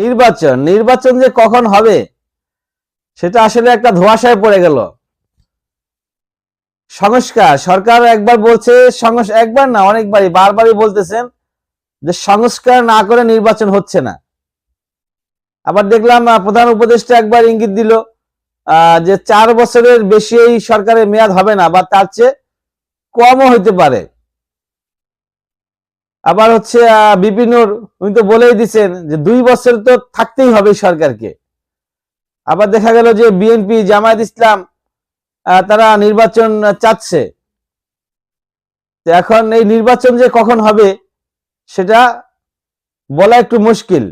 নির্বাচন নির্বাচন যে কখন হবে, সেটা আসলে একটা ধোঁয়াশায় পড়ে গেল। সংস্কার, সরকার একবার বলছে একবার না, অনেকবারই, বারবারই বলতেছেন যে সংস্কার না করে নির্বাচন হচ্ছে না। আবার দেখলাম প্রধান উপদেষ্টা একবার ইঙ্গিত দিল যে চার বছরের বেশি এই সরকারের মেয়াদ হবে না, বা তার চেয়ে কমও হইতে পারে। আবার হচ্ছে বিপিনুর উনি তো বলেই দিচ্ছেন যে দুই বছর তো থাকতেই হবে সরকারকে। আবার দেখা গেল যে বিএনপি, জামায়াত ইসলাম তারা নির্বাচন চাচ্ছে। এখন এই নির্বাচন যে কখন হবে, সেটা বলা একটু মুশকিল।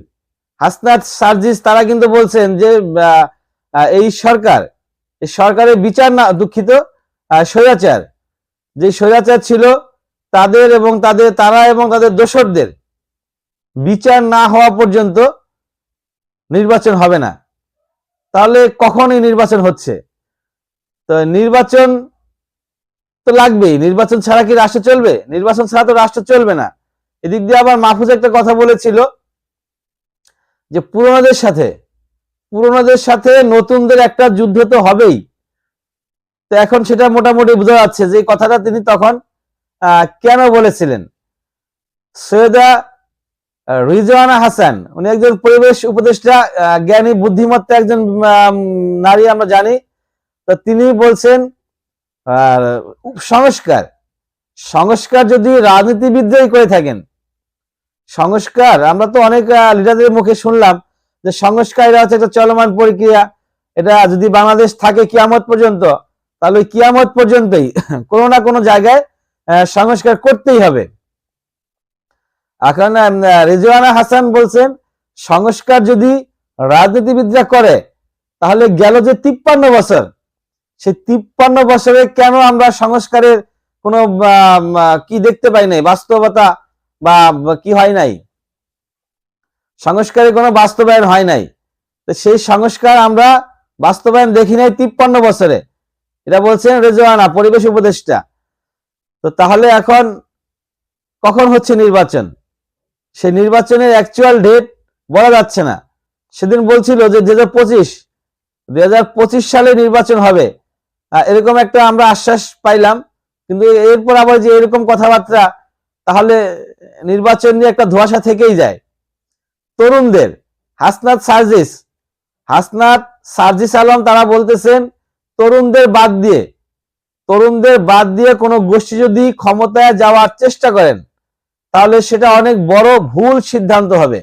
হাসনাত সার্জিস, তারা কিন্তু বলছেন যে এই সরকার সরকারের বিচার না, দুঃখিত স্বৈরাচার। যে স্বৈরাচার ছিল তাদের এবং তাদের তারা এবং তাদের দোসরদের বিচার না হওয়া পর্যন্ত নির্বাচন হবে না। তাহলে কখনই নির্বাচন হচ্ছে? তো নির্বাচন তো লাগবেই। নির্বাচন ছাড়া কি রাষ্ট্র চলবে? নির্বাচন ছাড়া তো রাষ্ট্র চলবে না। এদিক দিয়ে আবার মাহফুজ একটা কথা বলেছিল যে পুরোনোদের সাথে পুরোনোদের সাথে নতুনদের একটা যুদ্ধ তো হবেই। তো এখন সেটা মোটামুটি বোঝা যাচ্ছে যে কথাটা তিনি তখন কেন বলেছিলেন? সৈয়দা রিজওয়ানা হাসান, উনি একজন পরিবেশ উপদেষ্টা জ্ঞানী, বুদ্ধিমত্তা একজন নারী আমরা জানি। তো তিনি বলছেন সংস্কার। সংস্কার যদি রাজনীতিবিদরাই করে থাকেন, সংস্কার, আমরা তো অনেক লিডারদের মুখে শুনলাম যে সংস্কার এটা হচ্ছে একটা চলমান প্রক্রিয়া। এটা যদি বাংলাদেশ থাকে কিয়ামত পর্যন্ত, তাহলে কিয়ামত পর্যন্তই, কোনো না কোনো জায়গায় সংস্কার করতেই হবে। এখন রিজওয়ানা হাসান বলছেন, সংস্কার যদি রাজনীতিবিদরা করে, তাহলে গেল যে তিপ্পান্ন বছর, সেই তিপ্পান্ন বছরে কেন আমরা সংস্কারের কোনো কি দেখতে পাই নাই? বাস্তবতা বা বা কি হয় নাই? সংস্কারের কোনো বাস্তবায়ন হয় নাই। তো সেই সংস্কার আমরা বাস্তবায়ন দেখি নাই তিপ্পান্ন বছরে। এটা বলছেন রেজওয়ানা, পরিবেশ উপদেষ্টা। তো তাহলে এখন কখন হচ্ছে নির্বাচন? সে নির্বাচনের অ্যাকচুয়াল ডেট বলা যাচ্ছে না। সেদিন বলছিল যে দু হাজার পঁচিশ দু হাজার পঁচিশ সালে নির্বাচন হবে। এরকম একটা আমরা আশ্বাস পাইলাম। কিন্তু এরপর আবার যে এরকম কথাবার্তা, তাহলে নির্বাচন নিয়ে একটা ধোঁয়াশা থেকেই যায়। তরুণদের, হাসনাত সার্জিস হাসনাত সার্জিস আলম তারা বলতেছেন, তরুণদের বাদ দিয়ে তরুণদের বাদ দিয়ে কোনো গোষ্ঠী যদি ক্ষমতায় যাওয়ার চেষ্টা করেন, তাহলে সেটা অনেক বড় ভুল সিদ্ধান্ত হবে।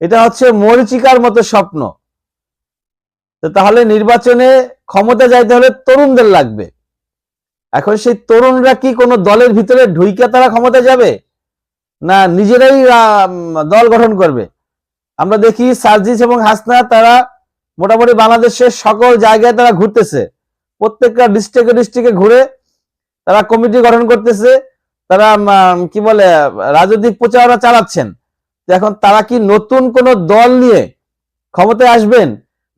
এটা হচ্ছে মরিচিকার মতো স্বপ্ন। তাহলে নির্বাচনে ক্ষমতা যাইতে হলে তরুণদের লাগবে। এখন সেই তরুণরা কি কোনো দলের ভিতরে ঢুইকে তারা ক্ষমতা যাবে? না, নিজেরাই দল গঠন করবে। আমরা দেখি সার্জিস এবং হাসনা তারা মোটামুটি বাংলাদেশের সকল জায়গায় তারা ঘুরতেছে। প্রত্যেকটা ডিস্ট্রিক্টে ডিস্ট্রিক্টে ঘুরে তারা কমিটি গঠন করতেছে, তারা কি বলে, রাজনৈতিক প্রচারণা চালাচ্ছেন। এখন তারা কি নতুন কোন দল নিয়ে ক্ষমতায় আসবেন?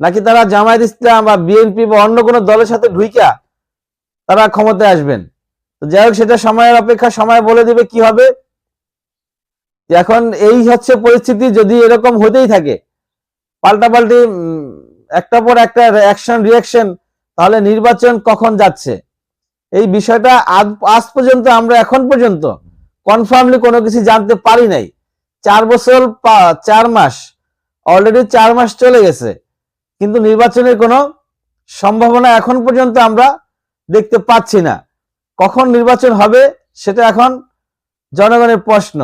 নাকি তারা জামায়াত ইসলাম বা বিএনপি বা অন্য কোনো দলের সাথে ঢুইকা তারা ক্ষমতায় আসবেন? তো যাই হোক, সেটা সময়ের অপেক্ষা, সময় বলে দিবে কি হবে। এখন এই হচ্ছে পরিস্থিতি, যদি এরকম হতেই থাকে, পাল্টাপাল্টি একটা পর একটা অ্যাকশন রিয়াকশন তাহলে নির্বাচন কখন যাচ্ছে? এই বিষয়টা আজ পর্যন্ত আমরা এখন পর্যন্ত কনফার্মলি কোনো কিছু জানতে পারি নাই। চার বছর চার মাস অলরেডি চার মাস চলে গেছে। কিন্তু নির্বাচনের কোনো সম্ভাবনা এখন পর্যন্ত আমরা দেখতে পাচ্ছি না। কখন নির্বাচন হবে সেটা এখন জনগণের প্রশ্ন।